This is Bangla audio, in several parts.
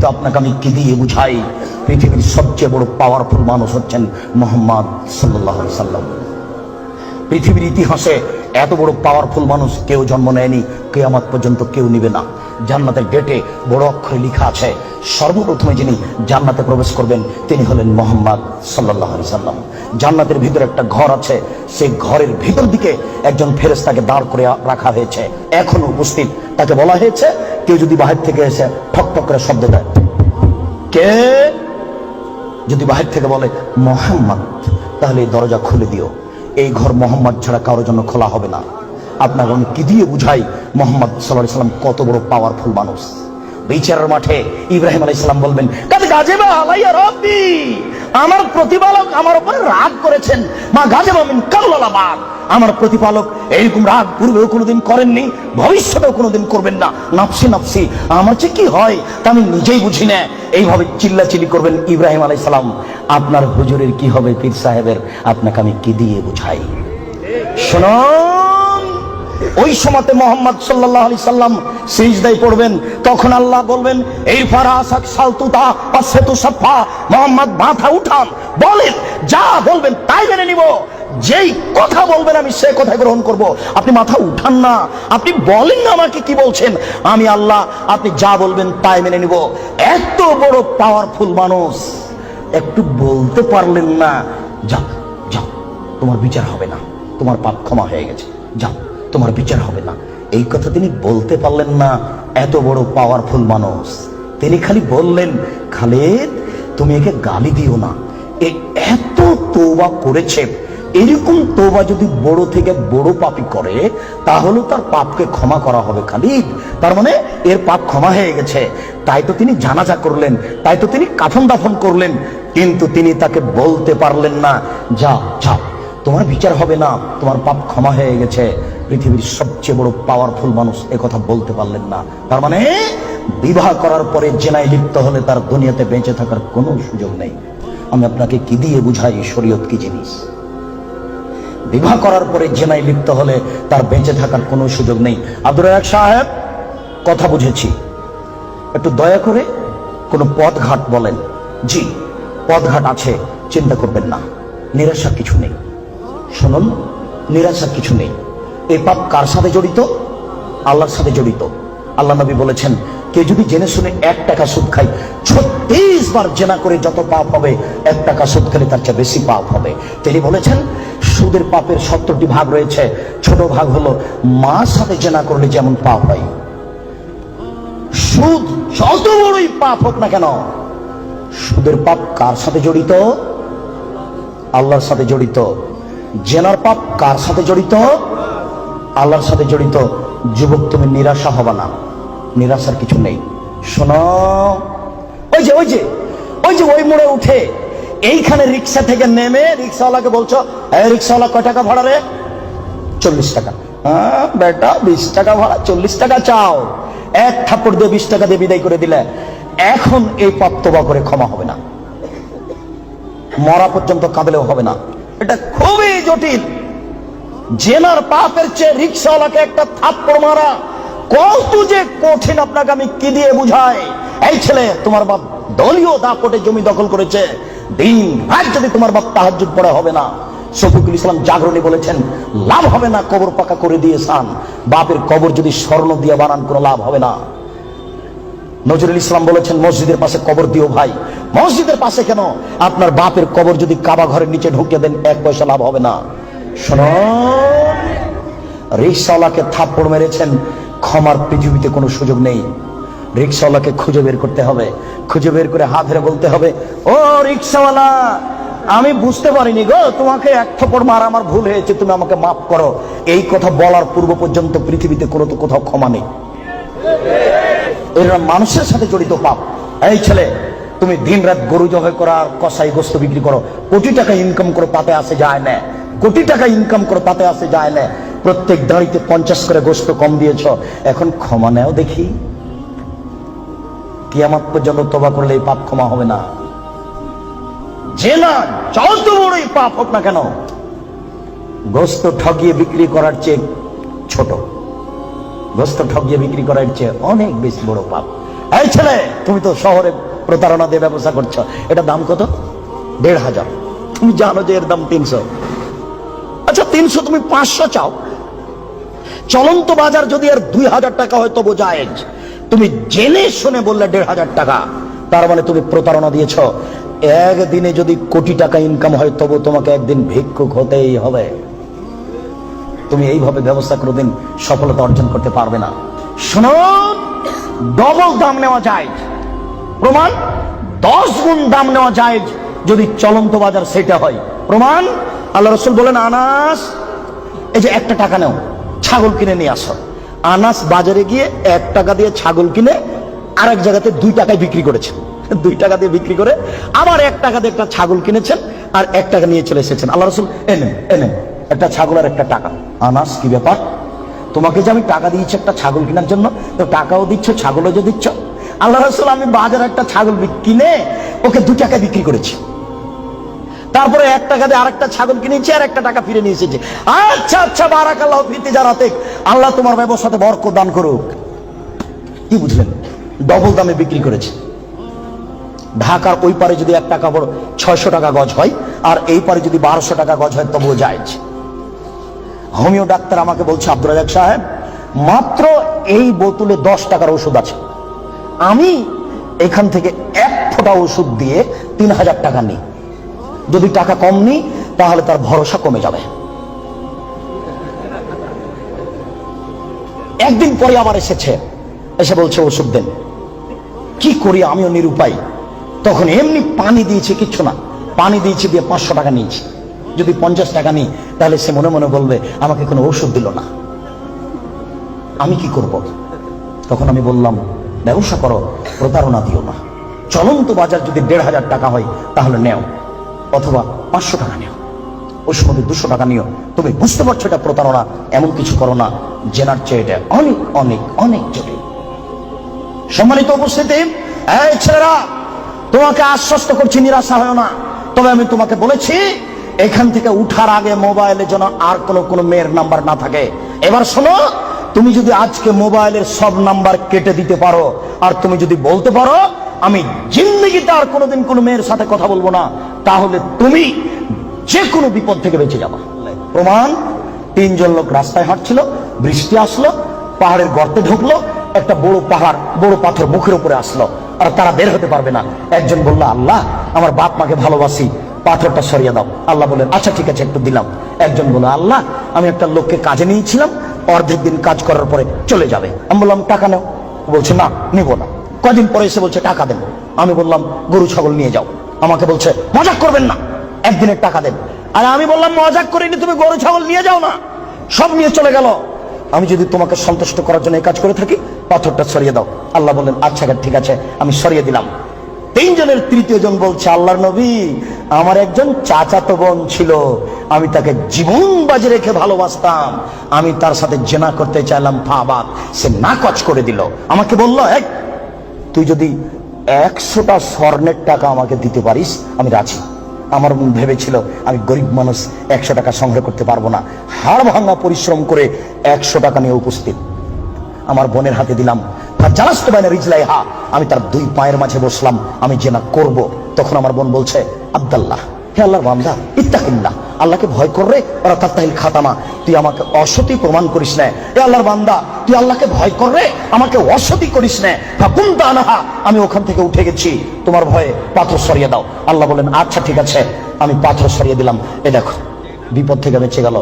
পৃথিবীতে আপনাকে আমি কি দিয়ে বুঝাই? পৃথিবীর সবচেয়ে বড় পাওয়ারফুল মানুষ হচ্ছেন মোহাম্মদ সাল্লাহ সাল্লাম। পৃথিবীর ইতিহাসে এত বড় পাওয়ারফুল মানুষ কেউ জন্ম নেয়নি, কেয়ামত পর্যন্ত কেউ নিবে না। জান্নাতের ডেটে বড় অক্ষরে লেখা আছে, সর্বপ্রথমে যিনি জান্নাতে প্রবেশ করবেন, তিনি হলেন মোহাম্মদ সাল্লাহ সাল্লাম। জান্নাতের ভিতরে একটা ঘর আছে, সেই ঘরের ভিতর দিকে একজন ফেরেস্তাকে দাঁড় করে রাখা হয়েছে। এখনও উপস্থিত, তাকে বলা হয়েছে কেউ যদি বাহির থেকে এসে ঠক ঠক করে শব্দ দেয়। কে? যদি বাহির থেকে বলে, মোহাম্মদ তাহলে এই দরজা খুলে দিও। এই ঘর মোহাম্মদ ছাড়া কারোর জন্য খোলা হবে না। আপনাকে আমি কি দিয়ে বুঝাই মোহাম্মদ সাল্লাহ সাল্লাম কত বড় পাওয়ারফুল মানুষ? বিচারের মাঠে ইব্রাহিম আলাই সাল্লাম বলবেন, কাজে আলাইয়া রব্বি। আমার প্রতিপালক আমার উপরে রাগ করেছেন। মা গাজেবা মিন কাল্লালাবাদ আমার প্রতিপালক এইরকম রাগ পূর্বেও কোনোদিন করেননি, ভবিষ্যতেও কোনোদিন করবেন না। নাফসি নাফসি, আমার যে কি হয় তা আমি নিজেই বুঝি না। এইভাবে চিল্লাচিল্লি করবেন ইব্রাহিম আলাই সালাম। আপনার হুজুরের কি হবে পীর সাহেবের? আপনাকে আমি কি দিয়ে বুঝাই? শুনুন ওই সময়তে মোহাম্মদ সাল্লাহ আলি সাল্লাম সিজদাই পড়বেন, তখন আল্লাহ বলবেন, এই ফারাসাক সালতুতা বা সেতু সাফা মোহাম্মদ মাথা উঠান, বলেন, যা বলবেন তাই মেনে নিব। যেই কথা বলবেন আমি সে কথা গ্রহণ করব। আপনি মাথা উঠান না, আপনি বলেন না আমাকে কি বলছেন। আমি আল্লাহ, আপনি যা বলবেন তাই মেনে নিব। এত বড় পাওয়ারফুল মানুষ, একটু বলতে পারলেন না, যাও যাও, তোমার বিচার হবে না, তোমার পাপ ক্ষমা হয়ে গেছে, যাও। তোমার বিচার হবে না। এই কথা তিনি বলতে পারলেন না, এত বড় পাওয়ারফুল মানুষ। তিনি খালি বললেন, খালেদ, তুমি একে গালি দিও না। এ এত তোবা করেছে, এরকম তোবা যদি বড় থেকে বড় পাপি করে, তাহলে তার পাপকে ক্ষমা করা হবে খালিদ। তার মানে এর পাপ ক্ষমা হয়ে গেছে। তাই তো তিনি জানাজা করলেন, তাই তো তিনি কাফন দাফন করলেন, কিন্তু তিনি তাকে বলতে পারলেন না যা যাও, তোমার বিচার হবে না, তোমার পাপ ক্ষমা হয়ে গেছে। পৃথিবীর সবচেয়ে বড় পাওয়ারফুল মানুষ কথা বলতে পারলেন না। তার মানে বিবাহ করার পরে জেনায় লিপ্ত হলে তার দুনিয়াতে বেঁচে থাকার কোনো সুযোগ নেই। আমি আপনাকে কি দিয়ে বুঝাই শরীয়ত কি জিনিস? বিবাহ করার পরে জেনায় লিপ্ত হলে তার বেঁচে থাকার কোনো সুযোগ নেই। আব্দুর রাজাক সাহেব, কথা বুঝেছি। একটু দয়া করে কোনো পথঘাট বলেন। জি, পথঘাট আছে, চিন্তা করবেন না। নিরাশা কিছু নেই। শুনুন, নিরাশা কিছু নেই। এই পাপ কার সাথে জড়িত? আল্লাহর সাথে জড়িত। আল্লাহ নবী বলেছেন, কে যদি জেনে শুনে এক টাকা সুদ খায়, ছত্রিশ বার জেনা করে যত পাপ হবে, এক টাকা সুদ খেলে তার চেয়ে বেশি পাপ হবে। তিনি বলেছেন, সুদের পাপের সত্তরটি ভাগ রয়েছে। ছোট ভাগ হলো মার সাথে জেনা করলে যেমন পাপ হয়। সুদ যত বড়ই পাপ হোক না কেন, সুদের পাপ কার সাথে জড়িত? আল্লাহর সাথে জড়িত। জেনার পাপ কার সাথে জড়িত? আল্লাহর সাথে জড়িত যুবক, তুমি নিরাশা হবা না। নিরাশার কিছু নেই। শোনো, ওই যে ওই যে ওই যে ওই মোড়ে উঠে এইখানে রিক্সা থেকে নেমে রিক্সাওয়ালাকে বলছো রিক্সাওয়ালা কয় টাকা ভাড়া রে? চল্লিশ টাকা। হ্যাঁ বেটা, বিশ টাকা ভাড়া, চল্লিশ টাকা চাও। এক থাপ্পড় দিয়ে বিশ টাকা দিয়ে বিদায় করে দিলে এখন এই পাপ তোবা করে ক্ষমা হবে না। মরা পর্যন্ত কাঁদলেও হবে না। এটা খুবই জটিল। জেনার পাপের চেয়ে রিক্সাওয়ালাকে একটা থাপ্পড় মারা। কত যে কঠিন আপনাকে আমি কি দিয়ে বুঝাই? এই ছেলে, তোমার বাপ দলীয় দাপটে জমি দখল করেছে। দিন রাত যদি তোমার বাপ তাহাজুদ পড়া হবে না, শফিকুল ইসলাম জাগরণী বলেছেন, লাভ হবে না কবর পাকা করে দিয়ে সান বাপের কবর যদি স্বর্ণ দিয়ে বানান, কোনো লাভ হবে না। নজরুল ইসলাম বলেছেন, মসজিদের পাশে কবর দিও ভাই। মসজিদের পাশে কেন? আপনার বাপের কবর যদি কাবা ঘরের নিচে ঢুকে দেন, এক পয়সা লাভ হবে না। রিক্সাওয়ালাকে থাপ্পড় মেরেছেন, ক্ষমার পৃথিবীতে কোনো সুযোগ নেই। রিক্সাওয়ালাকে খুঁজে বের করতে হবে, খুঁজে বের করে হাত ধরে বলতে হবে, ও রিক্সাওয়ালা আমি বুঝতে পারিনি গো, তোমাকে এক থপ্পড় মারা আমার ভুল হয়েছে, তুমি আমাকে মাফ করো। এই কথা বলার পূর্ব পর্যন্ত পৃথিবীতে কোনো তো কোথাও ক্ষমা নেই। এরা মানুষের সাথে জড়িত পাপ। এই ছেলে, তুমি দিন রাত গরু জবাই করো আর কষাই গোস্ত বিক্রি করো। কোটি টাকা ইনকাম করো তাতে আসে যায় না। কোটি টাকা ইনকাম করো, তাতে আসে যায় না। প্রত্যেক দাঁড়িতে পঞ্চাশ করে গোস্ত কম দিয়েছ। এখন ক্ষমা নেও দেখি। কিয়ামাত পর্যন্ত তোবা করলে এই পাপ ক্ষমা হবে না। যে না যত বড়ই পাপ হোক না কেন। গোস্ত ঠগিয়ে বিক্রি করার চেয়ে ছোট। গোস্ত ঠগিয়ে বিক্রি করার চেয়ে অনেক বেশি বড় পাপ। এই ছেলে, তুমি তো শহরে প্রতারণা দিয়ে ব্যবসা করছ। এটা দাম কত? দেড় হাজার। তুমি জানো যে এর দাম তিনশো। আচ্ছা তিনশো তুমি পাঁচশো চাও। চলন্ত বাজার যদি আর দুই হাজার টাকা হয়, তবু জায়েজ। তুমি জেনে শুনে বললে দেড় হাজার টাকা। তার মানে তুমি প্রতারণা দিয়েছ। একদিনে যদি কোটি টাকা ইনকাম হয়, তবু তোমাকে একদিন ভিক্ষুক হতেই হবে। তুমি এইভাবে ব্যবস্থা কোনোদিন সফলতা অর্জন করতে পারবে না। শুনুন ডবল দাম নেওয়া যায় প্রমাণ, দশ গুণ দাম নেওয়া যায় যদি চলন্ত বাজার সেটা হয়। প্রমাণ আল্লাহ রসুল বলেন, আনাস, এই যে একটা টাকা নাও, ছাগল কিনে নিয়ে আসো। আনাস বাজারে গিয়ে এক টাকা দিয়ে ছাগল কিনে আরেক জায়গাতে দুই টাকায় বিক্রি করেছেন দুই টাকা দিয়ে বিক্রি করে আবার এক টাকা দিয়ে একটা ছাগল কিনেছেন আর এক টাকা নিয়ে চলে এসেছেন। আল্লাহ রসুল এনেন এনেন একটা ছাগল আর একটা টাকা। আনাস, কি ব্যাপার? তোমাকে যে আমি টাকা দিয়েছি একটা ছাগল কেনার জন্য, তো টাকাও দিচ্ছ, ছাগলও যে দিচ্ছ? আল্লাহ রসুল, আমি বাজারে একটা ছাগল কিনে ওকে দু টাকায় বিক্রি করেছি। তারপরে এক টাকা দিয়ে আরেকটা ছাগল কিনেছি আর একটা টাকা ফিরে নিয়ে এসেছি। আচ্ছা আচ্ছা বারাক আল্লাহ ফিরতে জানাতে আল্লাহ তোমার ব্যবসাতে বরক দান করুক। কি বুঝলেন? ডবল দামে বিক্রি করেছে। ঢাকার ওই পারে যদি এক টাকা বড় ছয়শো টাকা গজ হয়, আর এই পারে যদি বারোশো টাকা গজ হয়, তবুও যায় হোমিও ডাক্তার আমাকে বলছে আব্দুল রাজাক সাহেব, মাত্র এই বোতলে দশ টাকার ওষুধ আছে। আমি এখান থেকে এক ফোঁটা ওষুধ দিয়ে তিন হাজার টাকা নিই। যদি টাকা কম নিই, তাহলে তার ভরসা কমে যাবে। একদিন পরে আবার এসেছে। এসে বলছে ওষুধ দেন কি করি আমিও নিরুপায়? তখন এমনি পানি দিয়েছি, কিচ্ছু না। পানি দিয়েছি দিয়ে পাঁচশো টাকা নিয়েছি। যদি পঞ্চাশ টাকা নিই, তাহলে সে মনে মনে বলবে, আমাকে কোনো ওষুধ দিল না। আমি কি করব? তখন আমি বললাম, ব্যবসা করো, প্রতারণা দিও না। চলন্ত বাজার যদি দেড় হাজার টাকা হয়, তাহলে নেও। অথবা পাঁচশো টাকা নেও। ওই সময় দুশো টাকা নিও। তুমি বুঝতে পারছ এটা প্রতারণা, এমন কিছু করো না। জেনার চেয়ে এটা অনেক অনেক অনেক জটিল। সম্মানিত উপস্থিতি, এই ছেলেরা, তোমাকে আশ্বস্ত করছি, নিরাশা হয় না। তবে আমি তোমাকে বলেছি, এখান থেকে উঠার আগে মোবাইলে যেন আর কোনো কোনো মেয়ের নাম্বার না থাকে। এবার শোনো, তুমি যদি আজকে মোবাইলের সব নাম্বার কেটে দিতে পারো, আর তুমি যদি বলতে পারো আমি জিন্দগিতে আর কোনোদিন কোনো মেয়ের সাথে কথা বলব না, তাহলে তুমি যে কোনো বিপদ থেকে বেঁচে যাবা। প্রমাণ, তিনজন লোক রাস্তায় হাঁটছিল, বৃষ্টি আসলো, পাহাড়ের গর্তে ঢুকলো, একটা বড় পাহাড়, বড় পাথর মুখের উপরে আসলো, আর তারা বের হতে পারবে না। একজন বলল, আল্লাহ, আমার বাপ মাকে ভালোবাসি, পাথরটা সরিয়ে দাও। আল্লাহ বলেন আচ্ছা ঠিক আছে, একটু দিলাম। একজন বলল, আল্লাহ, আমি একটা লোককে কাজে নিয়েছিলাম, অর্ধেক দিন কাজ করার পরে চলে যাবে। আমি বললাম, টাকা নেও। বলছে, না, নিব না। কদিন পরে এসে বলছে, টাকা দেন আমি বললাম, গরু, ছাগল নিয়ে যাও। আমাকে বলছে, মজাক করবেন না, একদিনের টাকা দেন আর আমি বললাম, মজাক করিনি, তুমি গরু, ছাগল নিয়ে যাও না, সব নিয়ে চলে গেল। আমি যদি তোমাকে সন্তুষ্ট করার জন্য এই কাজ করে থাকি, পাথরটা সরিয়ে দাও। আল্লাহ বললেন আচ্ছা ঠিক আছে, আমি সরিয়ে দিলাম। তিনজনের তৃতীয় জন বলছে, আল্লাহর নবী, আমার একজন চাচাতো বোন ছিল, আমি তাকে জীবন বাজে রেখে ভালোবাসতাম, আমি তার সাথে জেনা করতে চাইলাম ফাবাদ সে না নাকচ করে দিল। আমাকে বলল এক তুই যদি একশোটা স্বর্ণের টাকা আমাকে দিতে পারিস, আমি রাজি। আমার ভেবেছিল আমি গরিব মানুষ, একশো টাকা সংগ্রহ করতে পারব না। হাড় ভাঙা পরিশ্রম করে একশো টাকা নিয়ে উপস্থিত। আমার বোনের হাতে দিলাম জানাস তো বাইনা রিজলাই হা আমি তার দুই পায়ের মাঝে বসলাম, আমি যে না করব? তখন আমার বোন বলছে, আব্দাল্লাহ। হে আল্লাহর বান্দা ইত্তাকিল্লাহ আল্লাহকে ভয় কররে ওরা তাত্তাহিল খাতামা। তুই আমাকে অসতী প্রমাণ করিস না। এ আল্লাহর বান্দা, তুই আল্লাহকে ভয় কররে আমাকে অসতী করিস না। ফাকুম তানাহা আমি ওখান থেকে উঠে গেছি। তোমার ভয়ে পাথর সরিয়ে দাও। আল্লাহ বলেন আচ্ছা ঠিক আছে, আমি পাথর সরিয়ে দিলাম। এ দেখো, বিপদ থেকে বেঁচে গেল,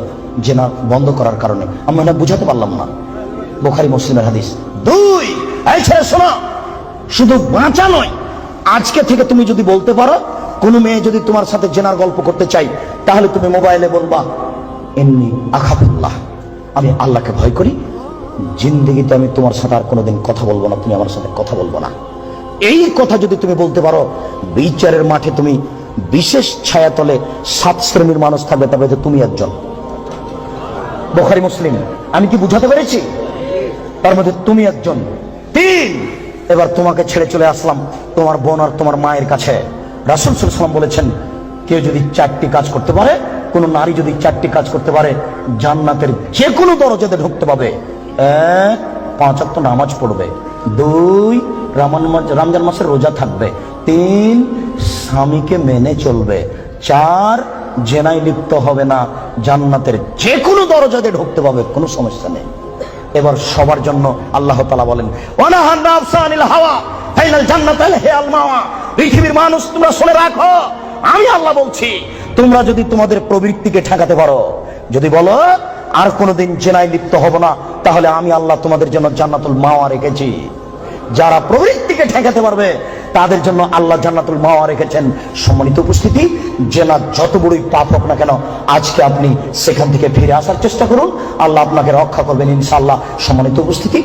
জেনা বন্ধ করার কারণে। আমি না বুঝাতে পারলাম না। বোখারি মুসলিমের হাদিস। দুই, এই ছেলে শোনো, শুধু বাঁচা নয়, আজকে থেকে তুমি যদি বলতে পারো কোন মেয়ে যদি তোমার সাথে জেনার গল্প করতে চাই, তাহলে তুমি মোবাইলে বলবা, এমনি আখাফুল্লাহ, আমি আল্লাহকে ভয় করি। জিন্দগিতে আমি তোমার সাথে আর কোনোদিন কথা বলব না, তুমি আমার সাথে কথা বলব না। এই কথা যদি তুমি বলতে পারো, বিচারের মাঠে তুমি বিশেষ ছায়াতলে সাত শ্রেণির মানুষ থাকবে তবে তো তুমি একজন। বোখারি মুসলিম, আমি কি বুঝাতে পেরেছি? তার মধ্যে তুমি একজন। তিন, এবার তোমাকে ছেড়ে চলে আসলাম, তোমার বোন আর তোমার মায়ের কাছে। রাসুল সাল্লাম বলেছেন, কেউ যদি চারটি কাজ করতে পারে, কোন নারী যদি চারটি কাজ করতে পারে, জান্নাতের যে কোনো দরজাতে ঢুকতে পাবে। এক, পাঁচ অক্ট নামাজ পড়বে। দুই রামান রমজান মাসের রোজা থাকবে। তিন, স্বামীকে মেনে চলবে। চার, জেনায় লিপ্ত হবে না। জান্নাতের যে কোনো দরজাতে ঢুকতে পাবে, কোনো সমস্যা নেই। এবার সবার জন্য আল্লাহ তালা বলেন ওয়ানাহান নাফসা হাওয়া ফাইনাল জান্নাত হে আল মাওয়া। পৃথিবীর মানুষ, তোমরা শুনে রাখো। আমি আল্লাহ বলছি, তোমরা যদি তোমাদের প্রবৃত্তিকে ঠেকাতে পারো, যদি বলো, আর কোনোদিন জেনায় লিপ্ত হব না, তাহলে আমি আল্লাহ তোমাদের জন্য জান্নাতুল মাওয়া রেখেছি। যারা প্রবৃত্তিকে ঠেকাতে পারবে, তাদের জন্য আল্লাহ জান্নাতুল মাওয়া রেখেছেন। সম্মানিত উপস্থিতি, জেনা যত বড়ই পাপ হোক না কেন, আজকে আপনি সেখান থেকে ফিরে আসার চেষ্টা করুন। আল্লাহ আপনাকে রক্ষা করবেন ইনশাআল্লাহ। সম্মানিত উপস্থিতি।